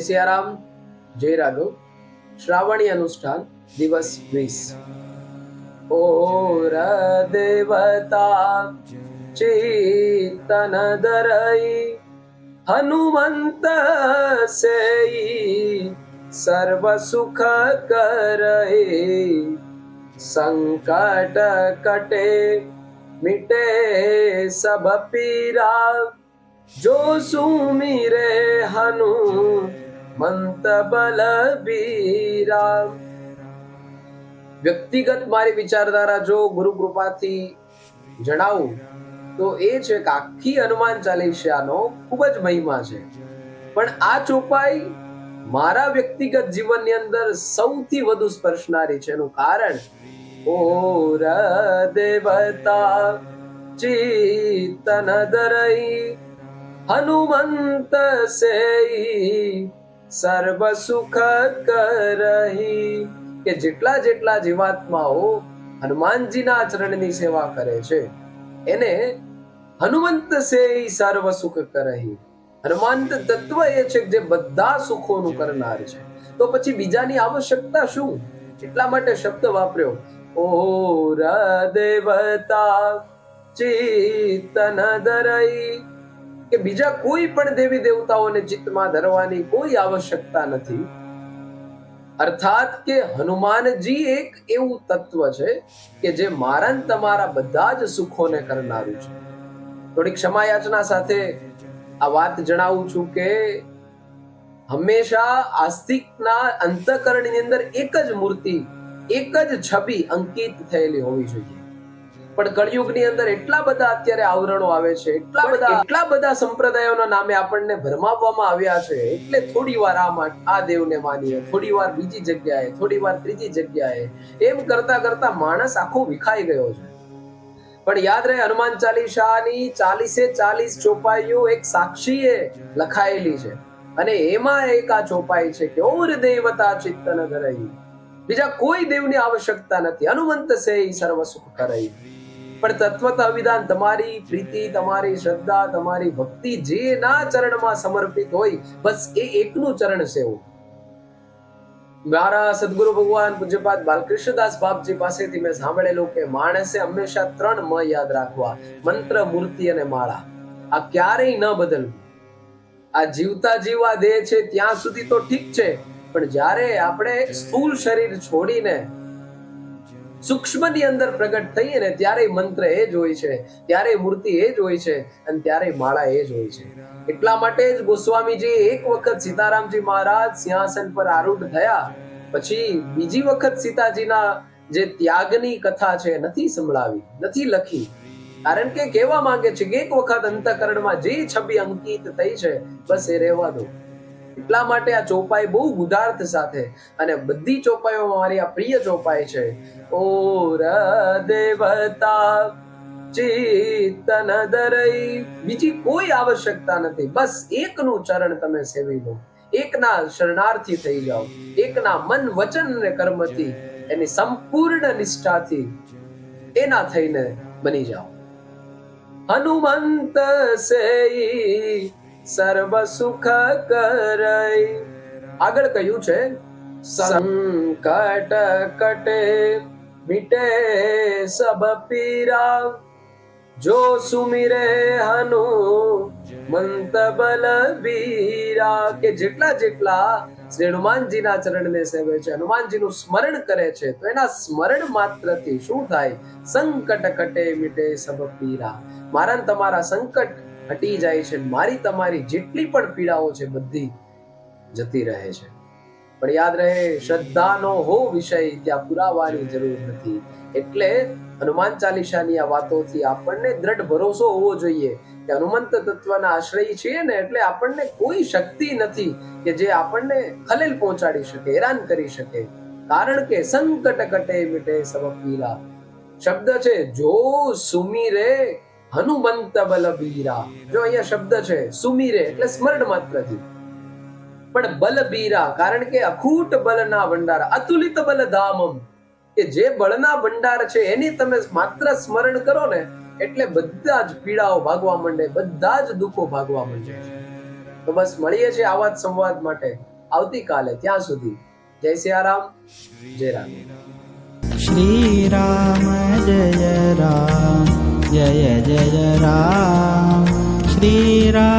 જય સિયારામ જય રાઘવ. શ્રાવણી અનુષ્ઠાન, દિવસ વીસ. ઓ દેવતા ચેતન દરઈ, હનુમંત સેઈ, સર્વ સુખ કરે સંકટ કટે, મિટે સબ પીરા. જો સુમિરે હનુ મંત બલબીરા વ્યક્તિગત મારી વિચારધારા જો ગુરુ કૃપાથી જણાવું, તો એ છે કે આખી હનુમાન ચાલીસાનો ખૂબ જ મહિમા છે. પણ આ ચોપાઈ મારા વ્યક્તિગત જીવનની અંદર સૌથી વધુ સ્પર્શનારી છે. એનું કારણ, ઓ દેવતા ચિતન દરઈ હનુમંત સેઈ સર્વ સુખ કરહી. કે જેટલા જેટલા જીવાત્માઓ હનુમાનજીના આચરણની સેવા કરે છે, એને હનુમંત સે સર્વ સુખ કરહી. હનુમંત તત્વ એ છે જે બધા સુખોનું કરનાર છે. તો પછી બીજાની આવશ્યકતા શું? એટલા માટે શબ્દ વાપર્યો. ઓ દેવતા ચિતન દરઈ કે બીજા કોઈ પણ દેવી દેવતાઓને ચિત્તમાં ધરવાની કોઈ આવશ્યકતા નથી. અર્થાત કે હનુમાનજી એક એવું તત્વ છે કે જે મારા તમારા બધા જ સુખોને કરનારું છે. થોડી ક્ષમા યાચના સાથે આ વાત જણાવું છું કે હંમેશા આસ્તિકના અંતકરણની અંદર એક જ મૂર્તિ, એક જ છબી અંકિત થયેલી હોવી જોઈએ. પણ કળિયુગની અંદર એટલા બધા અત્યારે આવરણો આવે છે એટલા બધા એટલા બધા સંપ્રદાયોના નામે આપણને ભરમાવવામાં આવ્યા છે એટલે થોડી વાર આ આ દેવને માનીએ થોડી વાર બીજી જગ્યાએ થોડી વાર ત્રીજી જગ્યાએ એમ કરતા કરતા માણસ આખો વિખાઈ ગયો છે. પણ યાદ રહે હનુમાન ચાલીસાની ચાલીસે ચાલીસ ચોપાઈઓ એક સાક્ષીએ લખાયેલી છે. અને એમાં એક આ ચોપાઈ છે કે ઓર દેવતા ચિત્તન ધરઈ. બીજા કોઈ દેવની આવશ્યકતા નથી. હનુમંત સે સર્વ સુખ કરઈ. પણ તત્વતા વિધાન તમારી પ્રીતિ, તમારી શ્રદ્ધા, તમારી ભક્તિ જેના ચરણમાં સમર્પિત હોય, બસ એ એકનું ચરણ સેવું મારા સદગુરુ ભગવાન પૂજ્યપાદ બાલકૃષ્ણદાસ બાપજી પાસેથી મેં સાંભળેલું કે માણસે હંમેશા ત્રણ મ યાદ રાખવા, મંત્ર, મૂર્તિ અને માળા. આ ક્યારેય ન બદલવું. આ જીવતા જીવા દેહ છે ત્યાં સુધી તો ઠીક છે, પણ જ્યારે આપણે સ્થૂળ શરીર છોડીને સૂક્ષ્મની અંદર પ્રગટ થઈ અને ત્યારે મંત્ર એ જ હોય છે, ત્યારે મૂર્તિ એ જ હોય છે અને ત્યારે માળા એ જ હોય છે. એટલા માટે જ ગોસ્વામીજી એક વખત સીતારામજી મહારાજ સિંહાસન પર આરૂઢ થયા. પછી બીજી વખત સીતાજીના જે ત્યાગની કથા છે નથી સંભળાવી, નથી લખી. કારણ કે કહેવા માંગે છે કે એક વખત અંતકરણમાં જે છબી અંકિત થઈ છે, બસ એ રહેવા દો. એટલા માટે આ ચોપાઈ બહુ ગુદાર્થ સાથે અને બધી ચોપાઈઓમાં મારી આ પ્રિય ચોપાઈ છે. ઓ દેવતા ચિતન દરઈ. બીજી કોઈ આવશ્યકતા નથી. બસ એકનું ચરણ તમે સેવી લો. એકના શરણાર્થી થઈ જાઓ. એકના મન વચન અને કર્મથી, એની સંપૂર્ણ નિષ્ઠાથી એના થઈને બની જાઓ. હનુમંત સેઈ સર્વ સુખ કરઈ આગળ કહ્યું છે, સંકટ કટે, મિટે સબ પીરા જો સુમિરે હનુ મંત બલ વીરા કે જેટલા જેટલા શ્રી હનુમાનજીના ચરણને સેવે છે, હનુમાનજીનું સ્મરણ કરે છે, તો એના સ્મરણ માત્રથી શું થાય? સંકટ કટે, મિટે સબ પીરા મારા તમારા સંકટ હટી જાય છે. મારી તમારી જેટલી પણ પીડાઓ છે, બધી જતી રહે છે. પણ યાદ રહે, શ્રદ્ધાનો હો વિષય, ત્યાં પુરાવાની જરૂર નથી. એટલે હનુમાન ચાલીસાની આ વાતોથી આપણને દ્રઢ ભરોસો હોવો જોઈએ કે હનુમંત તત્વના આશ્રય છીએ ને, એટલે આપણને કોઈ શક્તિ નથી કે જે આપણને ખલેલ પહોંચાડી શકે, હેરાન કરી શકે. કારણ કે સંકટ કટે મિટે સબ પીરા શબ્દ છે, જો સુમીરે હનુમંત બલબીરા જો અહીંયા શબ્દ છે, સુમીરે, એટલે સ્મરણ માત્રથી પણ બલબીરા, કારણ કે અખૂટ બલના ભંડાર, અતુલિત બલ ધામમ કે જે બળના ભંડાર છે, એની તમે માત્ર સ્મરણ કરો ને, એટલે બધા જ પીડાઓ ભાગવા માંડે, બધા જ દુઃખો ભાગવા માંડે. તો બસ મળીએ છીએ આવા જ સંવાદ માટે આવતીકાલે, ત્યાં સુધી. જય સિયારામ જય રામ. શ્રી રામ, જય રામ. जय जय राम श्रीराम जय राम